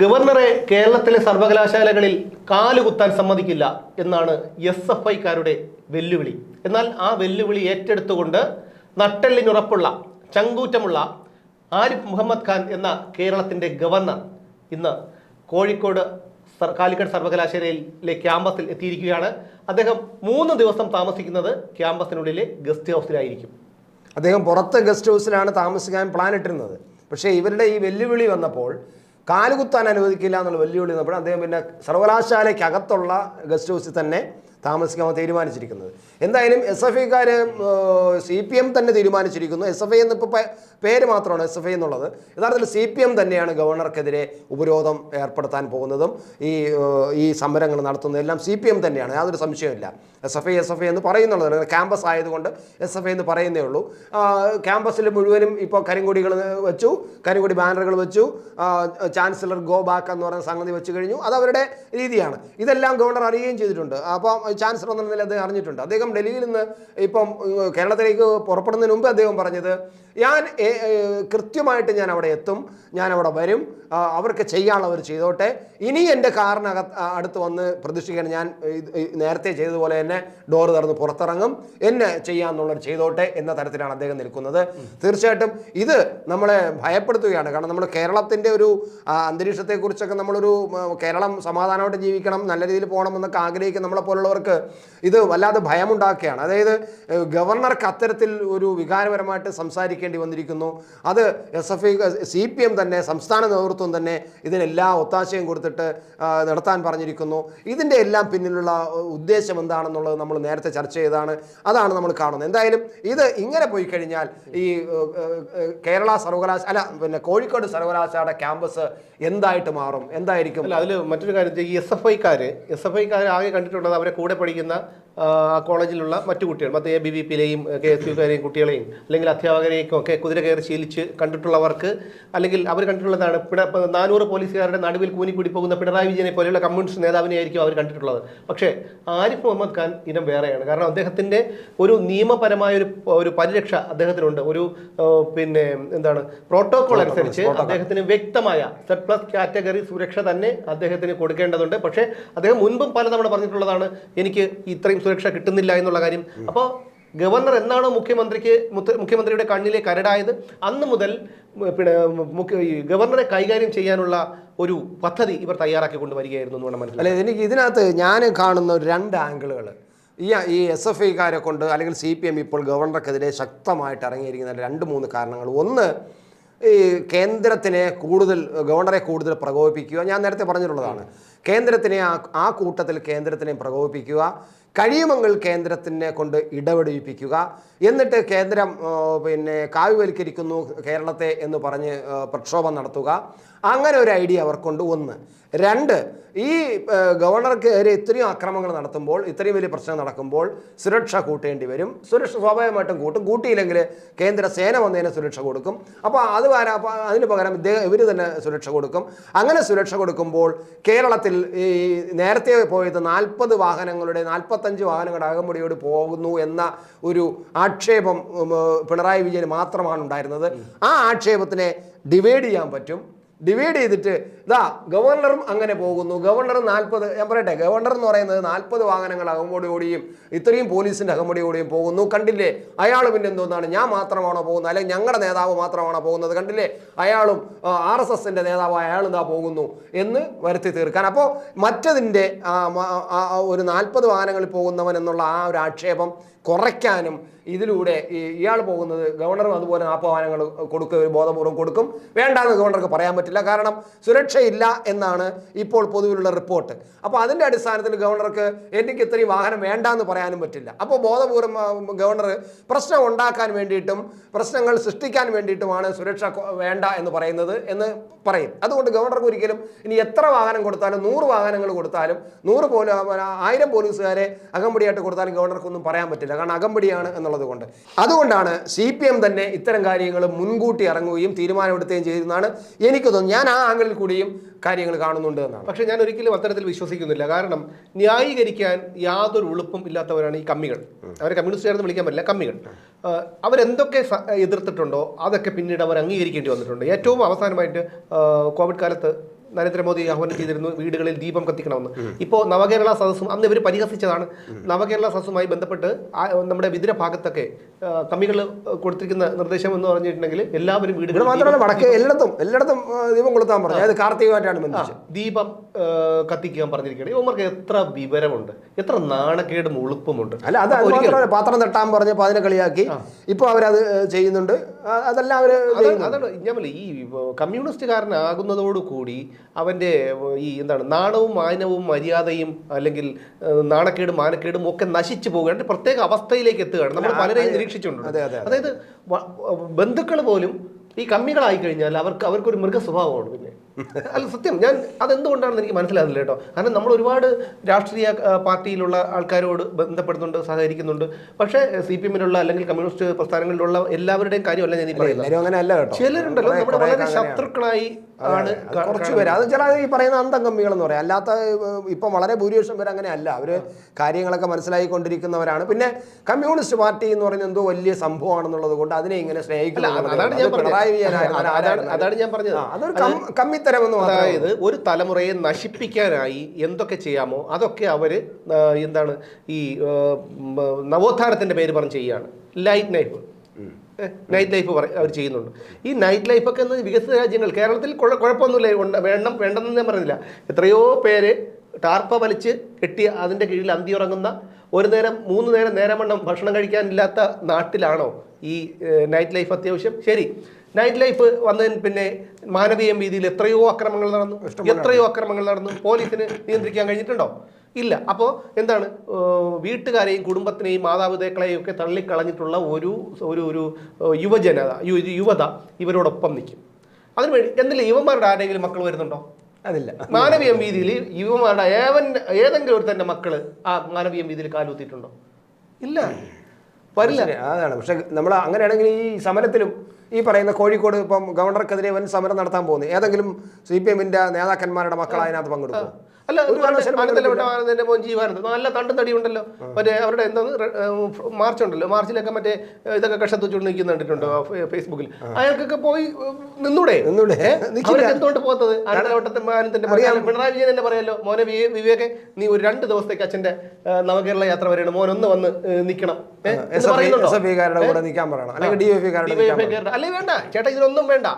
ഗവർണറെ കേരളത്തിലെ സർവകലാശാലകളിൽ കാലുകുത്താൻ സമ്മതിക്കില്ല എന്നാണ് എസ് എഫ് ഐക്കാരുടെ വെല്ലുവിളി. എന്നാൽ ആ വെല്ലുവിളി ഏറ്റെടുത്തുകൊണ്ട് നട്ടെല്ലിനുറപ്പുള്ള ചങ്കൂറ്റമുള്ള ആരിഫ് മുഹമ്മദ് ഖാൻ എന്ന കേരളത്തിന്റെ ഗവർണർ ഇന്ന് കോഴിക്കോട് കാലിക്കറ്റ് സർവകലാശാലയിലെ ക്യാമ്പസിൽ എത്തിയിരിക്കുകയാണ്. അദ്ദേഹം മൂന്ന് ദിവസം താമസിക്കുന്നത് ക്യാമ്പസിനുള്ളിലെ ഗസ്റ്റ് ഹൗസിലായിരിക്കും. അദ്ദേഹം പുറത്ത് ഗസ്റ്റ് ഹൗസിലാണ് താമസിക്കാൻ പ്ലാൻ ഇട്ടിരുന്നത് പക്ഷേ ഇവരുടെ ഈ വെല്ലുവിളി വന്നപ്പോൾ കാലുകുത്താൻ അനുവദിക്കില്ല എന്നുള്ള വെല്ലുവിളി നിന്നപ്പോഴും അദ്ദേഹം പിന്നെ സർവകലാശാലയ്ക്കകത്തുള്ള ഗസ്റ്റ് ഹൗസിൽ തന്നെ താമസിക്കാൻ തീരുമാനിച്ചിരിക്കുന്നത്. എന്തായാലും എസ് എഫ് ഐക്കാർ സി പി എം തന്നെ തീരുമാനിച്ചിരിക്കുന്നു. എസ് എഫ് ഐ എന്നിപ്പോൾ പേര് മാത്രമാണ് എസ് എഫ് ഐ എന്നുള്ളത്. യഥാർത്ഥത്തിൽ സി പി എം തന്നെയാണ് ഗവർണർക്കെതിരെ ഉപരോധം ഏർപ്പെടുത്താൻ പോകുന്നതും ഈ ഈ സമരങ്ങൾ നടത്തുന്നതും എല്ലാം സി പി എം തന്നെയാണ്. യാതൊരു സംശയമില്ല S F I S F I എന്ന് പറയുന്നുള്ളത്. ക്യാമ്പസ് ആയതുകൊണ്ട് എസ് എഫ് ഐ എന്ന് പറയുന്നേ ഉള്ളൂ. ക്യാമ്പസിൽ മുഴുവനും ഇപ്പോൾ കരിങ്കൊടികൾ വെച്ചു കരിങ്കൊടി ബാനറുകൾ വെച്ചു ചാൻസലർ ഗോ ബാക്ക് എന്ന് പറയുന്ന സംഗതി വെച്ച് കഴിഞ്ഞു. അത് അവരുടെ രീതിയാണ്. ഇതെല്ലാം ഗവർണർ അറിയുകയും ചെയ്തിട്ടുണ്ട്. അപ്പം ചാൻസലർ എന്ന നിലയിൽ അദ്ദേഹം അറിഞ്ഞിട്ടുണ്ട്. അദ്ദേഹം ഡൽഹിയിൽ നിന്ന് ഇപ്പം കേരളത്തിലേക്ക് പുറപ്പെടുന്നതിന് മുമ്പ് അദ്ദേഹം പറഞ്ഞത് ഞാൻ കൃത്യമായിട്ട് ഞാൻ അവിടെ എത്തും ഞാൻ അവിടെ വരും അവർക്ക് ചെയ്യാനുള്ളവർ ചെയ്തോട്ടെ. ഇനി എന്റെ കാറിനകത്ത് അടുത്ത് വന്ന് പ്രതീക്ഷിക്കാൻ ഞാൻ നേരത്തെ ചെയ്തതുപോലെ തന്നെ ഡോർ തുറന്ന് പുറത്തിറങ്ങും. എന്നെ ചെയ്യാമെന്നുള്ളവർ ചെയ്തോട്ടെ എന്ന തരത്തിലാണ് അദ്ദേഹം നിൽക്കുന്നത്. തീർച്ചയായിട്ടും ഇത് നമ്മളെ ഭയപ്പെടുത്തുകയാണ്. കാരണം നമ്മൾ കേരളത്തിന്റെ ഒരു അന്തരീക്ഷത്തെക്കുറിച്ചൊക്കെ നമ്മളൊരു കേരളം സമാധാനമായിട്ട് ജീവിക്കണം നല്ല രീതിയിൽ പോകണം എന്നൊക്കെ ആഗ്രഹിക്കുന്ന നമ്മളെ പോലുള്ളവർക്ക് ഇത് വല്ലാതെ ഭയമുണ്ടാക്കുകയാണ്. അതായത് ഗവർണർക്ക് അത്തരത്തിൽ ഒരു വികാരപരമായിട്ട് സംസാരിക്കേണ്ടി വന്നിരിക്കുന്നു. അത് S F I C P M തന്നെ സംസ്ഥാന നേതൃത്വം തന്നെ ഇതിനെല്ലാ ഒത്താശയും കൊടുത്തിട്ട് നടത്താൻ പറഞ്ഞിരിക്കുന്നു. ഇതിന്റെ എല്ലാം പിന്നിലുള്ള ഉദ്ദേശം എന്താണെന്നുള്ളത് നമ്മൾ നേരത്തെ ചർച്ച ചെയ്തതാണ്. അതാണ് നമ്മൾ കാണുന്നത്. എന്തായാലും ഇത് ഇങ്ങനെ പോയി കഴിഞ്ഞാൽ ഈ കേരള സർവകലാശാല അല്ല പിന്നെ കോഴിക്കോട് സർവകലാശാലയുടെ ക്യാമ്പസ് എന്തായിട്ട് മാറും? എന്തായിരിക്കും? അല്ല അതിൽ മറ്റൊരു കാര്യം എസ് എഫ് ഐക്കാര് എസ് എഫ് ഐക്കാർ ആകെ കണ്ടിട്ടുള്ളത് അവരെ കൂടെ പഠിക്കുന്ന കോളേജിലുള്ള മറ്റു കുട്ടികൾ മറ്റേ എ ബി വി പിയിലെയും കെ എസ് യുക്കാരെയും കുട്ടികളെയും അല്ലെങ്കിൽ അധ്യാപകരെയും ഒക്കെ കുതിര കയറി ശീലിച്ച് കണ്ടിട്ടുള്ളവർക്ക് അല്ലെങ്കിൽ അവർ കണ്ടിട്ടുള്ളതാണ് പിണ നാനൂറ് പോലീസുകാരുടെ നടുവിൽ കൂനിക്കൂടി പോകുന്ന പിണറായി വിജയനെ പോലെയുള്ള കമ്മ്യൂണിസ്റ്റ് നേതാവിനെ ആയിരിക്കും അവർ കണ്ടിട്ടുള്ളത്. പക്ഷേ ആരിഫ് മുഹമ്മദ് ഖാൻ ഇനം വേറെയാണ്. കാരണം അദ്ദേഹത്തിന്റെ ഒരു നിയമപരമായ ഒരു ഒരു പരിരക്ഷ അദ്ദേഹത്തിനുണ്ട്. ഒരു പിന്നെ എന്താണ് പ്രോട്ടോകോൾ അനുസരിച്ച് അദ്ദേഹത്തിന് വ്യക്തമായ സെഡ് പ്ലസ് കാറ്റഗറി സുരക്ഷ തന്നെ അദ്ദേഹത്തിന് കൊടുക്കേണ്ടതുണ്ട്. പക്ഷേ അദ്ദേഹം മുൻപും പലതവണ പറഞ്ഞിട്ടുള്ളതാണ് എനിക്ക് ഇത്രയും സുരക്ഷ കിട്ടുന്നില്ല എന്നുള്ള കാര്യം. അപ്പോൾ ഗവർണർ എന്നാണോ മുഖ്യമന്ത്രിക്ക് മുഖ്യമന്ത്രിയുടെ കണ്ണിലെ കരടായത്? അന്ന് മുതൽ പിന്നെ ഗവർണറെ കൈകാര്യം ചെയ്യാനുള്ള ഒരു പദ്ധതി ഇവർ തയ്യാറാക്കി കൊണ്ടുവരികയായിരുന്നു എന്ന് വേണം അല്ല എനിക്ക് ഇതിനകത്ത് ഞാൻ കാണുന്ന രണ്ട് ആംഗിളുകൾ ഈ ഈ എസ് എഫ് ഐക്കാരെ കൊണ്ട് അല്ലെങ്കിൽ സി പി എം ഇപ്പോൾ ഗവർണർക്കെതിരെ ശക്തമായിട്ട് ഇറങ്ങിയിരിക്കുന്ന രണ്ട് മൂന്ന് കാരണങ്ങൾ. ഒന്ന് ഈ കേന്ദ്രത്തിനെ കൂടുതൽ ഗവർണറെ കൂടുതൽ പ്രകോപിപ്പിക്കുക. ഞാൻ നേരത്തെ പറഞ്ഞിട്ടുള്ളതാണ്. കേന്ദ്രത്തിനെ ആ ആ കൂട്ടത്തിൽ കേന്ദ്രത്തിനെ പ്രകോപിപ്പിക്കുക. കഴിയുമെങ്കിൽ കേന്ദ്രത്തിനെ കൊണ്ട് ഇടപെടിപ്പിക്കുക. എന്നിട്ട് കേന്ദ്രം പിന്നെ കാവ്യവൽക്കരിക്കുന്നു കേരളത്തെ എന്ന് പറഞ്ഞ് പ്രക്ഷോഭം നടത്തുക. അങ്ങനെ ഒരു ഐഡിയ അവർക്കുണ്ട്. ഒന്ന്. രണ്ട് ഈ ഗവർണർക്ക് ഗവർണർക്കെതിരെ ഇത്രയും ആക്രമണങ്ങൾ നടത്തുമ്പോൾ ഇത്രയും വലിയ പ്രശ്നം നടക്കുമ്പോൾ സുരക്ഷ കൂട്ടേണ്ടി വരും. സുരക്ഷ സ്വാഭാവികമായിട്ടും കൂട്ടും. കൂട്ടിയില്ലെങ്കിൽ കേന്ദ്ര സേന വന്നതിന് സുരക്ഷ കൊടുക്കും. അപ്പോൾ അത് വരാ അതിന് പകരം ഇദ്ദേഹം ഇവർ തന്നെ സുരക്ഷ കൊടുക്കും. അങ്ങനെ സുരക്ഷ കൊടുക്കുമ്പോൾ കേരളത്തിൽ ഈ നേരത്തെ പോയത് നാൽപ്പത് വാഹനങ്ങളുടെ നാൽപ്പത്തഞ്ച് വാഹനങ്ങളുടെ അകമ്പടിയോട് പോകുന്നു എന്ന ഒരു ആക്ഷേപം പിണറായി വിജയന് മാത്രമാണ് ഉണ്ടായിരുന്നത്. ആ ആക്ഷേപത്തിനെ ഡിവൈഡ് ചെയ്യാൻ പറ്റും. ഡിവൈഡ് ചെയ്തിട്ട് ഇതാ ഗവർണറും അങ്ങനെ പോകുന്നു. ഗവർണർ നാൽപ്പത് ഞാൻ പറയട്ടെ ഗവർണർ എന്ന് പറയുന്നത് നാൽപ്പത് വാഹനങ്ങൾ അകമ്പോടി ഓടിയും ഇത്രയും പോലീസിന്റെ അകമ്പടി ഓടിയും പോകുന്നു. കണ്ടില്ലേ? അയാൾ പിന്നെ എന്തോന്നാണ്? ഞാൻ മാത്രമാണോ പോകുന്നത്? അല്ലെങ്കിൽ ഞങ്ങളുടെ നേതാവ് മാത്രമാണോ പോകുന്നത്? കണ്ടില്ലേ? അയാളും ആർ എസ് എസിന്റെ നേതാവ് അയാൾ ഇതാ പോകുന്നു എന്ന് വരുത്തി തീർക്കാൻ. അപ്പോൾ മറ്റതിന്റെ ഒരു നാൽപ്പത് വാഹനങ്ങളിൽ പോകുന്നവൻ എന്നുള്ള ആ ഒരു ആക്ഷേപം കുറയ്ക്കാനും ഇതിലൂടെ ഇയാൾ പോകുന്നത് ഗവർണറും അതുപോലെ നാൽപ്പത് കൊടുക്കുക ബോധപൂർവം കൊടുക്കും. വേണ്ടാന്ന് ഗവർണർക്ക് പറയാൻ പറ്റില്ല. കാരണം സുരക്ഷയില്ല എന്നാണ് ഇപ്പോൾ പൊതുവിലുള്ള റിപ്പോർട്ട്. അപ്പോൾ അതിന്റെ അടിസ്ഥാനത്തിൽ ഗവർണർക്ക് എനിക്ക് ഇത്രയും വാഹനം വേണ്ടാന്ന് പറയാനും പറ്റില്ല. അപ്പോൾ ബോധപൂർവം ഗവർണർ പ്രശ്നം ഉണ്ടാക്കാൻ വേണ്ടിയിട്ടും പ്രശ്നങ്ങൾ സൃഷ്ടിക്കാൻ വേണ്ടിയിട്ടുമാണ് സുരക്ഷ വേണ്ട എന്ന് പറയുന്നത് എന്ന് പറയും. അതുകൊണ്ട് ഗവർണർക്ക് ഒരിക്കലും ഇനി എത്ര വാഹനം കൊടുത്താലും നൂറ് വാഹനങ്ങൾ കൊടുത്താലും നൂറ് പോലും ആയിരം പോലീസുകാരെ അകമ്പടിയായിട്ട് കൊടുത്താലും ഗവർണർക്കൊന്നും പറയാൻ പറ്റില്ല. കാരണം അകമ്പടിയാണ് എന്നുള്ളത്. കൊണ്ട് അതുകൊണ്ടാണ് സി പി എം തന്നെ ഇത്തരം കാര്യങ്ങൾ മുൻകൂട്ടി ഇറങ്ങുകയും തീരുമാനമെടുക്കുകയും ചെയ്യുന്നതാണ് എനിക്ക് തോന്നുന്നു ഞാൻ ആ ആംഗിളിൽ കൂടിയും കാര്യങ്ങൾ കാണുന്നുണ്ട് എന്നാണ്. പക്ഷേ ഞാൻ ഒരിക്കലും അത്തരത്തിൽ വിശ്വസിക്കുന്നില്ല. കാരണം ന്യായീകരിക്കാൻ യാതൊരു ഉളുപ്പും ഇല്ലാത്തവരാണ് ഈ കമ്മികൾ. അവരെ കമ്മ്യൂണിസ്റ്റുകാരെന്ന് വിളിക്കാൻ പറ്റില്ല കമ്മികൾ. അവരെന്തൊക്കെ എതിർത്തിട്ടുണ്ടോ അതൊക്കെ പിന്നീട് അവർ അംഗീകരിക്കേണ്ടി വന്നിട്ടുണ്ട്. ഏറ്റവും അവസാനമായിട്ട് കോവിഡ് കാലത്ത് നരേന്ദ്രമോദി ആഹ്വാനം ചെയ്തിരുന്നു വീടുകളിൽ ദീപം കത്തിക്കണമെന്ന്. ഇപ്പോൾ നവകേരള സദസ്സും അന്ന് ഇവർ പരിഹസിച്ചതാണ്. നവകേരള സദസ്സുമായി ബന്ധപ്പെട്ട് നമ്മുടെ വിതിര ഭാഗത്തൊക്കെ കമ്മികൾ കൊടുത്തിരിക്കുന്ന നിർദ്ദേശം എന്ന് പറഞ്ഞിട്ടുണ്ടെങ്കിൽ എല്ലാവരും വീടുകൾ മാത്രമല്ല വടക്കേ എല്ലായിടത്തും എല്ലായിടത്തും ദീപം കൊളുത്താൻ പറഞ്ഞു. അതായത് കാർത്തികമായിട്ടാണ് ബന്ധിച്ചത്. ദീപം കത്തിക്കാൻ പറഞ്ഞിരിക്കുകയാണ്. ഇവർക്ക് എത്ര വിവരമുണ്ട്? എത്ര നാണക്കേടും ഉളുപ്പുമുണ്ട്? അല്ല അത് പാത്രം തട്ടാൻ പറഞ്ഞപ്പോൾ അതിനെ കളിയാക്കി ഇപ്പോൾ അവരത് ചെയ്യുന്നുണ്ട്. അതെല്ലാം അവർ അതാണ് ഞാൻ അവന്റെ ഈ കമ്മ്യൂണിസ്റ്റുകാരനാകുന്നതോടുകൂടി അവന്റെ ഈ എന്താണ് നാണവും മാനവും മര്യാദയും അല്ലെങ്കിൽ നാണക്കേടും മാനക്കേടും ഒക്കെ നശിച്ചു പോവുകയാണ് പ്രത്യേക അവസ്ഥയിലേക്ക് എത്തുകയാണ്. നമ്മൾ പലരെയും നിരീക്ഷിച്ചിട്ടുണ്ട്. അതെ, അതെ, അതായത് ബന്ധുക്കൾ പോലും ഈ കമ്മികളായി കഴിഞ്ഞാൽ അവർക്ക് അവർക്കൊരു മൃഗ സ്വഭാവമാണ് പിന്നെ. അല്ല സത്യം. ഞാൻ അതെന്തുകൊണ്ടാണെന്ന് എനിക്ക് മനസ്സിലാകുന്നില്ല കേട്ടോ. കാരണം നമ്മൾ ഒരുപാട് രാഷ്ട്രീയ പാർട്ടിയിലുള്ള ആൾക്കാരോട് ബന്ധപ്പെടുന്നുണ്ട് സഹകരിക്കുന്നുണ്ട്. പക്ഷേ സി പി എമ്മിലുള്ള അല്ലെങ്കിൽ കമ്മ്യൂണിസ്റ്റ് പ്രസ്ഥാനങ്ങളിലുള്ള എല്ലാവരുടെയും കാര്യമല്ല ഞാൻ ഈ പറയുന്നത്. ചിലരുണ്ടല്ലോ. നമ്മുടെ വളരെ ശത്രുക്കളായി ആണ് കുറച്ച് പേര്. അത് ചില ഈ പറയുന്ന അന്തംഗമ്മികൾ എന്ന് പറയാം. അല്ലാത്ത ഇപ്പം വളരെ ഭൂരിപക്ഷം പേര് അങ്ങനെ അല്ല അവർ കാര്യങ്ങളൊക്കെ മനസ്സിലായിക്കൊണ്ടിരിക്കുന്നവരാണ്. പിന്നെ കമ്മ്യൂണിസ്റ്റ് പാർട്ടി എന്ന് പറയുന്നത് എന്തോ വലിയ സംഭവമാണെന്നുള്ളത് കൊണ്ട് അതിനെ ഇങ്ങനെ അതാണ് ഞാൻ പറഞ്ഞത്. അതൊരു അതായത് ഒരു തലമുറയെ നശിപ്പിക്കാനായി എന്തൊക്കെ ചെയ്യാമോ അതൊക്കെ അവർ എന്താണ് ഈ നവോത്ഥാനത്തിന്റെ പേര് പറഞ്ഞ് ചെയ്യാണ് ലൈറ്റ് ലൈഫ് നൈറ്റ് ലൈഫ് അവർ ചെയ്യുന്നുണ്ട്. ഈ നൈറ്റ് ലൈഫൊക്കെ എന്ന് വികസിത രാജ്യങ്ങൾ. കേരളത്തിൽ കുഴ- കുഴപ്പമൊന്നുമില്ല. വേണം വേണ്ടെന്ന് ഞാൻ പറയുന്നില്ല എത്രയോ പേര് ടാർപ്പ വലിച്ച് കെട്ടി അതിന്റെ കീഴിൽ ഉറങ്ങുന്ന ഒരു നേരം മൂന്ന് നേരം നേരം വണ്ണം ഭക്ഷണം കഴിക്കാനില്ലാത്ത നാട്ടിലാണോ ഈ നൈറ്റ് ലൈഫ് അത്യാവശ്യം? ശരി. നൈറ്റ് ലൈഫ് വന്നതിന് പിന്നെ മാനവീയം രീതിയിൽ എത്രയോ അക്രമങ്ങൾ നടന്നു. എത്രയോ അക്രമങ്ങൾ നടന്നു. പോലീസിന് നിയന്ത്രിക്കാൻ കഴിഞ്ഞിട്ടുണ്ടോ? ഇല്ല. അപ്പോൾ എന്താണ്? വീട്ടുകാരെയും കുടുംബത്തിനെയും മാതാപിതാക്കളെയും ഒക്കെ തള്ളിക്കളഞ്ഞിട്ടുള്ള ഒരു ഒരു ഒരു യുവജനത യുവത ഇവരോടൊപ്പം നിൽക്കും. അതിനുവേണ്ടി എന്തില്ല? യുവന്മാരുടെ ആരെങ്കിലും മക്കൾ വരുന്നുണ്ടോ? അതില്ല. മാനവീയം വീതിയിൽ യുവമാരുടെ ഏവൻ ഏതെങ്കിലും ഒരു തന്നെ മക്കൾ ആ മാനവീയം വീതിയിൽ കാലൂത്തിയിട്ടുണ്ടോ? ഇല്ല. വരില്ല. അതാണ്. പക്ഷെ നമ്മൾ അങ്ങനെയാണെങ്കിൽ ഈ സമരത്തിലും ഈ പറയുന്ന കോഴിക്കോട് ഇപ്പം ഗവർണർക്കെതിരെ വൻ സമരം നടത്താൻ പോകുന്നു. ഏതെങ്കിലും സി പി എമ്മിന്റെ നേതാക്കന്മാരുടെ മക്കൾ അതിനകത്ത് പങ്കെടുക്കും അല്ല ആനന്ദന്റെ മോൻ ജീവാനന്ദ നല്ല തണ്ടും തടി ഉണ്ടല്ലോ മറ്റേ അവരുടെ എന്താണ് മാർച്ച് ഉണ്ടല്ലോ. മാർച്ചിലൊക്കെ മറ്റേ ഇതൊക്കെ ഇതൊക്കെ കഷത്തുവെച്ചുകൊണ്ട് നിൽക്കുന്ന കണ്ടിട്ടുണ്ടോ? ഫേസ്ബുക്കിൽ. അയാൾക്കൊക്കെ പോയി നിന്നൂടെ? നിന്നൂടെ? എന്തുകൊണ്ട് പോകത്തത്? ആനന്ദലവട്ടത്തെ ആനന്ദന്റെ പിണറായി വിജയൻ തന്നെ പറയല്ലോ മോനെ വിവേക് നീ ഒരു രണ്ട് ദിവസത്തേക്ക് അച്ഛന്റെ നവകേരള യാത്ര വരെയാണ് മോൻ ഒന്ന് വന്ന് എഫ് പറയുന്നുണ്ടോ? അല്ലെങ്കിൽ അല്ലേ വേണ്ട. ചേട്ടാ ഇതിനൊന്നും വേണ്ട.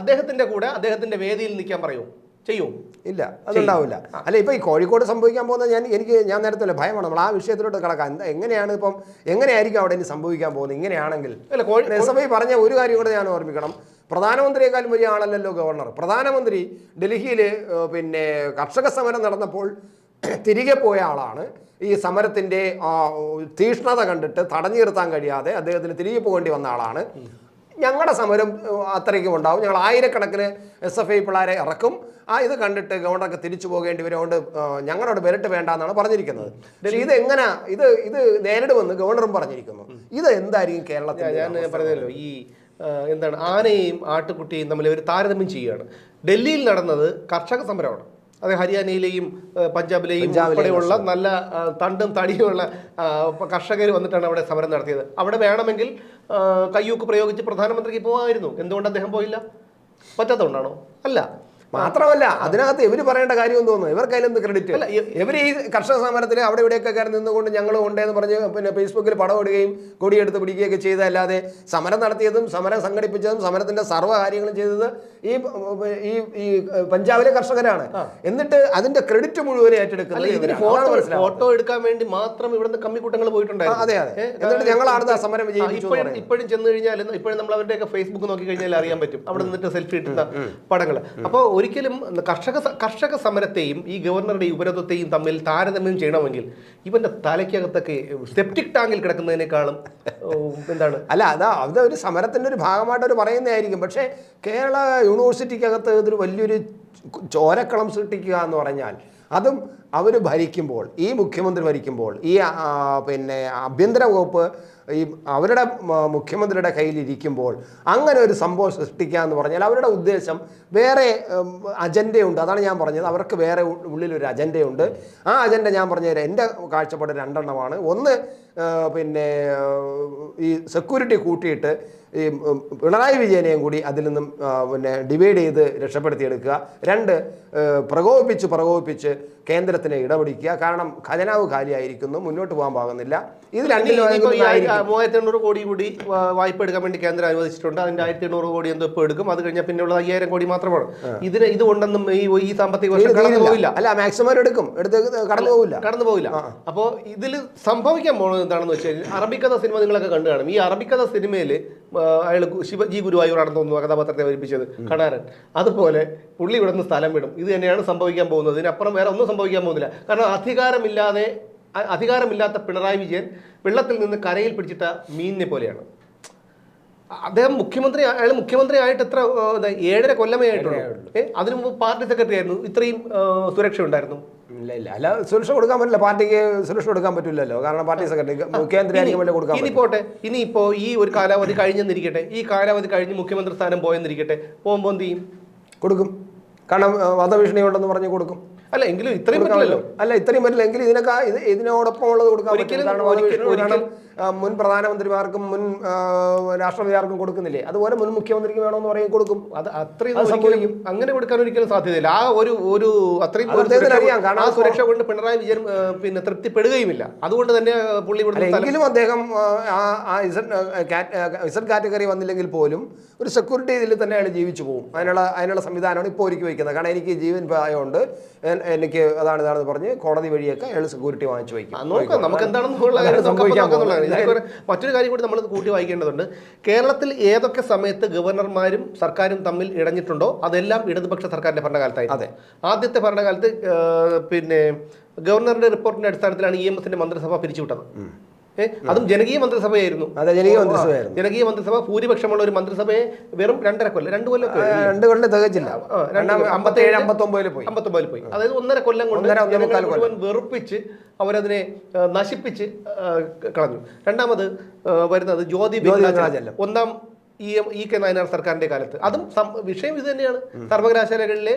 അദ്ദേഹത്തിന്റെ കൂടെ അദ്ദേഹത്തിന്റെ വേദിയിൽ നിൽക്കാൻ പറയൂ. ചെയ്യൂ. ഇല്ല അതുണ്ടാവില്ല. അല്ല ഇപ്പൊ ഈ കോഴിക്കോട് സംഭവിക്കാൻ പോകുന്നത് ഞാൻ എനിക്ക് ഞാൻ നേരത്തെ അല്ലേ ഭയമാണ്. നമ്മൾ ആ വിഷയത്തിലോട്ട് കിടക്കാം. എന്താ എങ്ങനെയാണ് ഇപ്പം എങ്ങനെയായിരിക്കും അവിടെ ഇനി സംഭവിക്കാൻ പോകുന്നത്? ഇങ്ങനെയാണെങ്കിൽ സഭയിൽ പറഞ്ഞ ഒരു കാര്യം കൂടെ ഞാൻ ഓർമ്മിക്കണം. പ്രധാനമന്ത്രിയെക്കാളും വലിയ ആളല്ലല്ലോ ഗവർണർ. പ്രധാനമന്ത്രി ഡൽഹിയിൽ പിന്നെ കർഷക സമരം നടന്നപ്പോൾ തിരികെ പോയ ആളാണ്. ഈ സമരത്തിന്റെ തീഷ്ണത കണ്ടിട്ട് തടഞ്ഞു നിർത്താൻ കഴിയാതെ അദ്ദേഹത്തിന് തിരികെ പോകേണ്ടി വന്ന ആളാണ്. ഞങ്ങളുടെ സമരം അത്രയ്ക്കും ഉണ്ടാവും. ഞങ്ങൾ ആയിരക്കണക്കിന് എസ് എഫ് ഐ പിള്ളേരെ ഇറക്കും. ആ ഇത് കണ്ടിട്ട് ഗവർണർക്ക് തിരിച്ചു പോകേണ്ടി വരുകൊണ്ട് ഞങ്ങളോട് വരട്ട് വേണ്ട എന്നാണ് പറഞ്ഞിരിക്കുന്നത്. പക്ഷേ ഇത് എങ്ങനെ ഇത് ഇത് നേരിടുമെന്ന് ഗവർണറും പറഞ്ഞിരിക്കുന്നു. ഇത് എന്തായിരിക്കും കേരളത്തിൽ ഞാൻ പറഞ്ഞല്ലോ ഈ എന്താണ് ആനയും ആട്ടുകുട്ടിയെയും തമ്മിൽ ഒരു താരതമ്യം ചെയ്യുകയാണ്. ഡൽഹിയിൽ നടന്നത് കർഷക സമരമാണ്. അത് ഹരിയാനയിലെയും പഞ്ചാബിലെയും ഉൾപ്പെടെയുള്ള നല്ല തണ്ടും തടിയുമുള്ള കർഷകർ വന്നിട്ടാണ് അവിടെ സമരം നടത്തിയത്. അവിടെ വേണമെങ്കിൽ കയ്യൂക്ക് പ്രയോഗിച്ച് പ്രധാനമന്ത്രിക്ക് പോകാമായിരുന്നു എന്തുകൊണ്ട് അദ്ദേഹം പോയില്ല? പറ്റാത്തതുകൊണ്ടാണോ? അല്ല. മാത്രമല്ല അതിനകത്ത് ഇവർ പറയേണ്ട കാര്യം തോന്നുന്നു ഇവർക്ക് അതിലെന്ത് ക്രെഡിറ്റ് ഇവർ ഈ കർഷക സമരത്തിൽ അവിടെ ഇവിടെയൊക്കെ കയറി നിന്നുകൊണ്ട് ഞങ്ങൾ ഉണ്ടെന്ന് പറഞ്ഞ് പിന്നെ ഫേസ്ബുക്കിൽ പടം ഇടുകയും കൊടിയെടുത്ത് പിടിക്കുകയൊക്കെ ചെയ്തല്ലാതെ സമരം നടത്തിയതും സമരം സംഘടിപ്പിച്ചതും സമരത്തിന്റെ സർവ കാര്യങ്ങളും ചെയ്തത് ഈ ഈ ഈ പഞ്ചാബിലെ കർഷകരാണ്. എന്നിട്ട് അതിന്റെ ക്രെഡിറ്റ് മുഴുവൻ ഏറ്റെടുക്കുന്നത്. ഫോട്ടോ എടുക്കാൻ വേണ്ടി മാത്രം ഇവിടുന്ന് കമ്മിക്കൂട്ടങ്ങൾ പോയിട്ടുണ്ടായിരുന്നു. അതെ, അതെ. എന്നിട്ട് ഞങ്ങളാണ് ആ സമരം ഇപ്പോഴും ചെന്ന് കഴിഞ്ഞാൽ ഇപ്പോഴും നമ്മൾ അവരുടെയൊക്കെ ഫേസ്ബുക്ക് നോക്കി കഴിഞ്ഞാൽ അറിയാൻ പറ്റും. അവിടെ നിന്നിട്ട് സെൽഫി ഇട്ടുന്ന പടങ്ങൾ അപ്പോൾ ഒരിക്കലും കർഷക കർഷക സമരത്തെയും ഈ ഗവർണറുടെ ഉപരോധത്തെയും തമ്മിൽ താരതമ്യം ചെയ്യണമെങ്കിൽ ഇവന്റെ തലയ്ക്കകത്തൊക്കെ സെപ്റ്റിക് ടാങ്കിൽ കിടക്കുന്നതിനേക്കാളും എന്താണ്? അല്ല അതാ അത് ഒരു സമരത്തിന്റെ ഒരു ഭാഗമായിട്ട് അവർ പറയുന്നതായിരിക്കും. പക്ഷേ കേരള യൂണിവേഴ്സിറ്റിക്കകത്ത് ഇതൊരു വലിയൊരു ചോരക്കളം സൃഷ്ടിക്കുക എന്ന് പറഞ്ഞാൽ അതും അവർ ഭരിക്കുമ്പോൾ ഈ മുഖ്യമന്ത്രി ഭരിക്കുമ്പോൾ ഈ പിന്നെ ആഭ്യന്തര വകുപ്പ് ഈ അവരുടെ മുഖ്യമന്ത്രിയുടെ കയ്യിലിരിക്കുമ്പോൾ അങ്ങനെ ഒരു സംഭവം സൃഷ്ടിക്കുക എന്ന് പറഞ്ഞാൽ അവരുടെ ഉദ്ദേശം വേറെ അജണ്ടയുണ്ട്. അതാണ് ഞാൻ പറഞ്ഞത്. അവർക്ക് വേറെ ഉള്ളിലൊരു അജണ്ടയുണ്ട്. ആ അജണ്ട ഞാൻ പറഞ്ഞുതരാം എന്റെ കാഴ്ചപ്പാട് രണ്ടെണ്ണമാണ്. ഒന്ന് പിന്നെ ഈ സെക്യൂരിറ്റി കൂട്ടിയിട്ട് ഈ പിണറായി വിജയനെയും കൂടി അതിൽ നിന്നും പിന്നെ ഡിവൈഡ് ചെയ്ത് രക്ഷപ്പെടുത്തിയെടുക്കുക. രണ്ട് പ്രകോപിപ്പിച്ച് പ്രകോപിപ്പിച്ച് പ്രകോപിപ്പിച്ച് കേന്ദ്രത്തിനെ ഇടപെടിക്കുക. കാരണം ഖജനാവ് കാലിയായിരിക്കുന്നു മുന്നോട്ട് പോകാൻ പാകുന്നില്ല ഇത് രണ്ടിലും. മൂവായിരത്തി എണ്ണൂറ് കോടി കൂടി വായ്പ എടുക്കാൻ വേണ്ടി കേന്ദ്രം അനുവദിച്ചിട്ടുണ്ട്. അതിന്റെ ആയിരത്തി എണ്ണൂറ് കോടി എന്തോ ഇപ്പോൾ എടുക്കും. അത് കഴിഞ്ഞാൽ പിന്നെയുള്ള അയ്യായിരം കോടി മാത്രമാണ്. ഇതിന് ഇത് കൊണ്ടൊന്നും ഈ ഈ സാമ്പത്തിക വർഷം കടന്നു പോവില്ല. അല്ല മാക്സിമം എടുക്കും. എടുത്ത് കടന്നു പോകില്ല കടന്നു പോവില്ല. അപ്പോൾ ഇതിൽ സംഭവിക്കാൻ പോകുന്നത് എന്താണെന്ന് വെച്ചാൽ കഴിഞ്ഞാൽ അറബിക്കഥ സിനിമ നിങ്ങളൊക്കെ കണ്ടു കാണും. ഈ അറബിക്കഥ സിനിമയിൽ അയാൾ ശിവജി ഗുരുവായൂരാണെന്ന് തോന്നുന്നു കഥാപാത്രത്തെ അവതരിപ്പിച്ചത് കടാരൻ. അതുപോലെ പുള്ളി ഇവിടെ നിന്ന് സ്ഥലം വിടും. ഇത് തന്നെയാണ് സംഭവിക്കാൻ പോകുന്നത്. ഇതിനപ്പുറം വേറെ ഒന്നും സംഭവിക്കാൻ പോകുന്നില്ല. കാരണം അധികാരമില്ലാതെ അധികാരമില്ലാത്ത പിണറായി വിജയൻ വെള്ളത്തിൽ നിന്ന് കരയിൽ പിടിച്ചിട്ട മീനിനെ പോലെയാണ്. അദ്ദേഹം മുഖ്യമന്ത്രി അയാൾ മുഖ്യമന്ത്രി ആയിട്ട് എത്ര ഏഴര കൊല്ലമേ ആയിട്ടുള്ളൂ. അതിനു മുമ്പ് പാർട്ടി സെക്രട്ടറി ആയിരുന്നു. ഇത്രയും സുരക്ഷ ഉണ്ടായിരുന്നു ഇല്ല ഇല്ല. അല്ല സുരക്ഷ കൊടുക്കാൻ പറ്റില്ല. പാർട്ടിക്ക് സുരക്ഷ കൊടുക്കാൻ പറ്റില്ലല്ലോ. കാരണം പാർട്ടി സെക്രട്ടറി മുഖ്യമന്ത്രി കൊടുക്കാൻ ഇനി പോട്ടെ. ഇനി ഇപ്പോ ഈ ഒരു കാലാവധി കഴിഞ്ഞെന്നിരിക്കട്ടെ. ഈ കാലാവധി കഴിഞ്ഞ് മുഖ്യമന്ത്രി സ്ഥാനം പോയെന്നിരിക്കട്ടെ. പോകുമ്പോൾ എന്ത് ചെയ്യും? കൊടുക്കും. കാരണം വധഭീഷണി ഉണ്ടെന്ന് പറഞ്ഞ് കൊടുക്കും. അല്ല എങ്കിലും ഇത്രയും പറ്റില്ലല്ലോ. അല്ല ഇത്രയും പറ്റില്ല. എങ്കിലും ഇതിനൊക്കെ ഇത് ഇതിനോടൊപ്പം ഉള്ളത് കൊടുക്കാൻ പറ്റില്ല. മുൻ പ്രധാനമന്ത്രിമാർക്കും മുൻ രാഷ്ട്രപതിമാർക്കും കൊടുക്കുന്നില്ലേ? അതുപോലെ മുൻ മുഖ്യമന്ത്രിക്ക് വേണമെന്ന് പറയും കൊടുക്കും. അത് അത്രയും സംഭവിക്കും. അങ്ങനെ കൊടുക്കാൻ ഒരിക്കലും സാധ്യതയില്ല. ആ ഒരു ഒരു അത്രയും അറിയാം, കാരണം ആ സുരക്ഷ കൊണ്ട് പിണറായി വിജയൻ പിന്നെ തൃപ്തിപ്പെടുകയുമില്ല. അതുകൊണ്ട് തന്നെ പുള്ളി എങ്കിലും അദ്ദേഹം ആ, ഇസഡ് കാറ്റഗറി വന്നില്ലെങ്കിൽ പോലും ഒരു സെക്യൂരിറ്റി ഇതിൽ തന്നെ അയാൾ ജീവിച്ചു പോകും. അതിനുള്ള അതിനുള്ള സംവിധാനമാണ് ഇപ്പോൾ ഒരുക്കി വയ്ക്കുന്നത്. കാരണം എനിക്ക് ജീവൻ ഭയമുണ്ട് എനിക്ക് അതാണ് ഇതാണെന്ന് പറഞ്ഞ് കോടതി വഴിയൊക്കെ അയാൾ സെക്യൂരിറ്റി വാങ്ങിച്ചു വയ്ക്കും. നോക്കാം. നമുക്ക് എന്താണെന്നുള്ള മറ്റൊരു കാര്യം കൂടി നമ്മൾ കൂട്ടി വായിക്കേണ്ടതുണ്ട്. കേരളത്തിൽ ഏതൊക്കെ സമയത്ത് ഗവർണർമാരും സർക്കാരും തമ്മിൽ ഇടഞ്ഞിട്ടുണ്ടോ? അതെല്ലാം ഇടതുപക്ഷ സർക്കാരിന്റെ ഭരണകാലത്തായി അതെ. ആദ്യത്തെ ഭരണകാലത്ത് പിന്നെ ഗവർണറുടെ റിപ്പോർട്ടിന്റെ അടിസ്ഥാനത്തിലാണ് ഇ എം എസിന്റെ മന്ത്രിസഭ പിരിച്ചുവിട്ടത്. അതും ജനകീയ മന്ത്രിസഭയായിരുന്നു. അതെ, ജനകീയ മന്ത്രിസഭയായിരുന്നു. ജനകീയ മന്ത്രിസഭ ഭൂരിപക്ഷമുള്ള ഒരു മന്ത്രിസഭയെ വെറും രണ്ടര കൊല്ലം രണ്ട് കൊല്ലം രണ്ട് കൊല്ലം തികച്ചില്ല. അമ്പത്തേഴ് അമ്പത്തൊമ്പതിൽ പോയി. അമ്പത്തൊമ്പതിൽ പോയി. അതായത് ഒന്നര കൊല്ലം കൊണ്ട് മുഴുവൻ വെറുപ്പിച്ച് അവരതിനെ നശിപ്പിച്ച് കളഞ്ഞു. രണ്ടാമത് വരുന്നത് ജ്യോതി ഒന്നാം E M E K Nayanar സർക്കാരിന്റെ കാലത്ത്. അതും വിഷയം ഇത് തന്നെയാണ്. സർവകലാശാലകളിലെ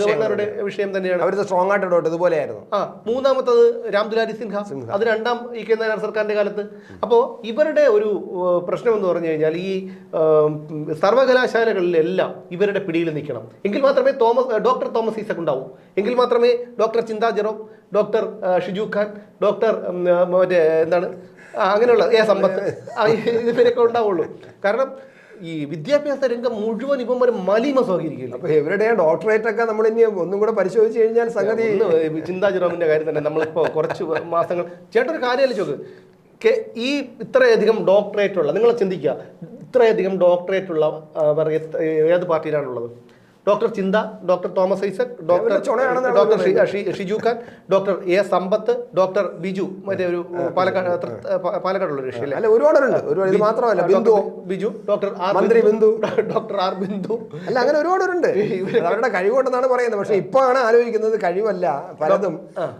ഗവർണറുടെ വിഷയം തന്നെയാണ്. അവരുടെ സ്ട്രോങ് ആയിട്ട് ഇതുപോലെയായിരുന്നു. ആ മൂന്നാമത്തത് രാം ദുലാരി സിൻഹ. അത് രണ്ടാം ഇ കെ നായനാർ സർക്കാരിന്റെ കാലത്ത്. അപ്പോൾ ഇവരുടെ ഒരു പ്രശ്നം എന്ന് പറഞ്ഞു കഴിഞ്ഞാൽ ഈ സർവകലാശാലകളിലെല്ലാം ഇവരുടെ പിടിയിൽ നിൽക്കണം. എങ്കിൽ മാത്രമേ തോമസ് ഡോക്ടർ തോമസ് ഈസക് ഉണ്ടാവൂ. എങ്കിൽ മാത്രമേ doctor Chintha Jerome doctor Shiju Khan doctor മറ്റേ എന്താണ് അങ്ങനെയുള്ള ഏ സമ്പത്ത് ഇവരൊക്കെ ഉണ്ടാവുള്ളൂ. കാരണം ഈ വിദ്യാഭ്യാസ രംഗം മുഴുവൻ ഇപ്പം ഒരു മലിമ സ്വീകരിക്കില്ല അപ്പൊ ഇവരുടെ ഡോക്ടറേറ്റ് ഒക്കെ നമ്മൾ ഇനി ഒന്നും കൂടെ പരിശോധിച്ച് കഴിഞ്ഞാൽ സംഗതി ചിന്താജിറോമിന്റെ ചിന്താ ജെറോമിന്റെ കാര്യം തന്നെ നമ്മളിപ്പോ കുറച്ച് മാസങ്ങൾ ചേട്ടൻ ഒരു കാര്യം ചോക്ക് ഈ ഇത്രയധികം ഡോക്ടറേറ്റ് ഉള്ള നിങ്ങൾ ചിന്തിക്കുക. ഇത്രയധികം ഡോക്ടറേറ്റ് ഉള്ള ഏത് പാർട്ടിയിലാണുള്ളത്? Doctor Chintha doctor Thomas Isaac doctor doctor Shiju Khan doctor A Sampath doctor Biju മറ്റേ ഒരു പാലക്കാട് പാലക്കാടുള്ള അല്ല ഒരുപാടുണ്ട്. ഒരുപാട് മാത്രമല്ല. ബിന്ദു. ബിജു ഡോക്ടർ മന്ത്രി ബിന്ദു. Doctor R Bindu. അല്ല അങ്ങനെ ഒരുപാടുണ്ട്. അവരുടെ കഴിവുണ്ടെന്നാണ് പറയുന്നത്. പക്ഷെ ഇപ്പൊ ആണ് ആലോചിക്കുന്നത് കഴിവല്ല. പലതും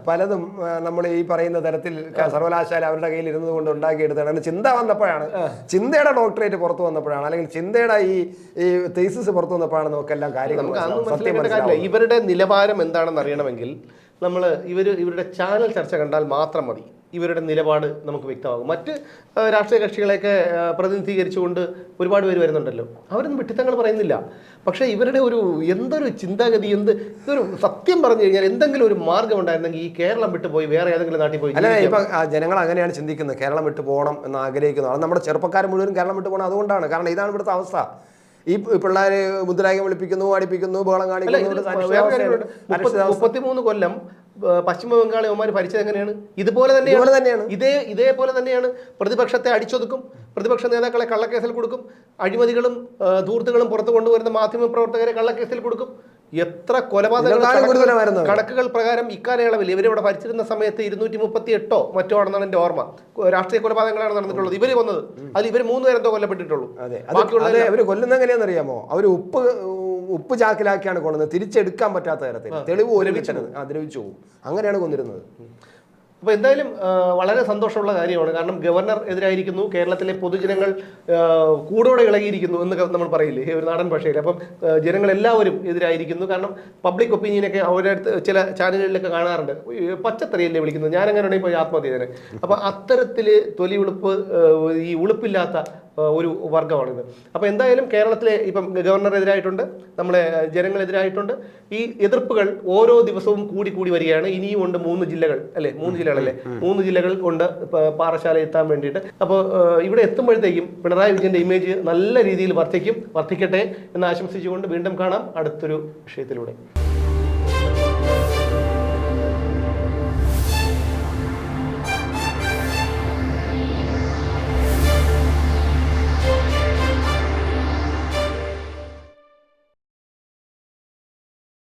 പലതും നമ്മൾ ഈ പറയുന്ന തരത്തിൽ സർവകലാശാല അവരുടെ കയ്യിൽ ഇരുന്നത് കൊണ്ട് ഉണ്ടാക്കിയെടുത്താണ് ചിന്ത വന്നപ്പോഴാണ്. ചിന്തയുടെ ഡോക്ടറേറ്റ് പുറത്തു വന്നപ്പോഴാണ്. അല്ലെങ്കിൽ ചിന്തയുടെ ഈ ഈ തീസിസ് പുറത്തു വന്നപ്പോഴാണ് നമുക്കെല്ലാം കാര്യങ്ങൾ നമുക്ക് അന്ന് മനസ്സിലാക്കേണ്ട കാര്യമില്ല. ഇവരുടെ നിലവാരം എന്താണെന്ന് അറിയണമെങ്കിൽ നമ്മൾ ഇവർ ഇവരുടെ ചാനൽ ചർച്ച കണ്ടാൽ മാത്രം മതി. ഇവരുടെ നിലപാട് നമുക്ക് വ്യക്തമാകും. മറ്റ് രാഷ്ട്രീയ കക്ഷികളെയൊക്കെ പ്രതിനിധീകരിച്ചുകൊണ്ട് ഒരുപാട് പേര് വരുന്നുണ്ടല്ലോ. അവരൊന്നും വിട്ടിത്തങ്ങൾ പറയുന്നില്ല. പക്ഷേ ഇവരുടെ ഒരു എന്തൊരു ചിന്താഗതി എന്ത് ഇതൊരു സത്യം പറഞ്ഞു കഴിഞ്ഞാൽ എന്തെങ്കിലും ഒരു മാർഗം ഉണ്ടായിരുന്നെങ്കിൽ ഈ കേരളം വിട്ടു പോയി വേറെ ഏതെങ്കിലും നാട്ടിൽ പോയി അല്ല ഇപ്പം ജനങ്ങൾ അങ്ങനെയാണ് ചിന്തിക്കുന്നത്. കേരളം വിട്ടു പോകണം എന്ന് ആഗ്രഹിക്കുന്നു അത് നമ്മുടെ ചെറുപ്പക്കാർ മുഴുവൻ കേരളം വിട്ടു പോകണം അതുകൊണ്ടാണ്. കാരണം ഇതാണ് ഇവിടുത്തെ അവസ്ഥ. ഈ പിള്ളേർ മുദ്രാഗം വിളിപ്പിക്കുന്നു അടിപ്പിക്കുന്നു ബഹളം കാണിക്കുന്നു. മുപ്പത്തിമൂന്ന് കൊല്ലം പശ്ചിമ ബംഗാൾ യവന്മാർ ഭരിച്ചത് എങ്ങനെയാണ്? ഇതുപോലെ തന്നെയാണ്. തന്നെയാണ്. ഇതേ ഇതേപോലെ തന്നെയാണ്. പ്രതിപക്ഷത്തെ അടിച്ചൊതുക്കും. പ്രതിപക്ഷ നേതാക്കളെ കള്ളക്കേസിൽ കൊടുക്കും. അഴിമതികളും ധൂർത്തുകളും പുറത്തു കൊണ്ടുവരുന്ന മാധ്യമ പ്രവർത്തകരെ കള്ളക്കേസിൽ കൊടുക്കും. എത്ര കൊലപാതകങ്ങൾ അത്. കണക്കുകൾ പ്രകാരം ഇക്കാലയളവിൽ ഇവരിവിടെ ഭരിച്ചിരുന്ന സമയത്ത് ഇരുന്നൂറ്റി മുപ്പത്തി എട്ടോ മറ്റോ ആണെന്നാണ് എന്റെ ഓർമ്മ. രാഷ്ട്രീയ കൊലപാതകങ്ങളാണ് നടന്നിട്ടുള്ളത്. ഇവർ വന്നത്. അതിൽ ഇവർ മൂന്ന് പേരെന്തോ കൊല്ലപ്പെട്ടിട്ടുള്ളൂ. അതെ. അത് അത് അവർ കൊല്ലുന്ന എങ്ങനെയാണെന്ന് അറിയാമോ? അവർ ഉപ്പ് ഉപ്പ് ചാക്കിലാക്കിയാണ് കൊണ്ടുവന്നത് തിരിച്ചെടുക്കാൻ പറ്റാത്ത തരത്തിൽ. തെളിവ് ഒരുമിച്ചത് അതിരവിച്ചു പോകും. അങ്ങനെയാണ് കൊന്നിരുന്നത്. അപ്പോൾ എന്തായാലും വളരെ സന്തോഷമുള്ള കാര്യമാണ്. കാരണം ഗവർണർ എതിരായിരിക്കുന്നു കേരളത്തിലെ പൊതുജനങ്ങൾ കൂടോടെ ഇളകിയിരിക്കുന്നു എന്നൊക്കെ നമ്മൾ പറയില്ലേ ഒരു നാടൻ ഭാഷയിൽ. അപ്പം ജനങ്ങളെല്ലാവരും എതിരായിരിക്കുന്നു. കാരണം പബ്ലിക് ഒപ്പീനിയനൊക്കെ അവരുടെ അടുത്ത് ചില ചാനലുകളിലൊക്കെ കാണാറുണ്ട്. പച്ചത്തറിയല്ലേ വിളിക്കുന്നത്? ഞാനങ്ങനെ ഉണ്ടെങ്കിൽ പോയി ആത്മഹത്യ അപ്പോൾ അത്തരത്തിൽ തൊലി ഉളുപ്പ് ഈ ഉളുപ്പില്ലാത്ത ഒരു വർഗമാണിത് അപ്പോൾ എന്തായാലും കേരളത്തിലെ ഇപ്പം ഗവർണറെതിരായിട്ടുണ്ട് നമ്മളെ ജനങ്ങളെതിരായിട്ടുണ്ട്. ഈ എതിർപ്പുകൾ ഓരോ ദിവസവും കൂടി കൂടി വരികയാണ്. ഇനിയും ഉണ്ട് മൂന്ന് ജില്ലകൾ അല്ലെ? മൂന്ന് ജില്ലകളല്ലേ? മൂന്ന് ജില്ലകൾ ഉണ്ട് പാറശാല എത്താൻ വേണ്ടിയിട്ട്. അപ്പോൾ ഇവിടെ എത്തുമ്പോഴത്തേക്കും പിണറായി വിജയന്റെ ഇമേജ് നല്ല രീതിയിൽ വർദ്ധിക്കും വർദ്ധിക്കട്ടെ എന്ന് ആശംസിച്ചുകൊണ്ട് വീണ്ടും കാണാം അടുത്തൊരു വിഷയത്തിലൂടെ.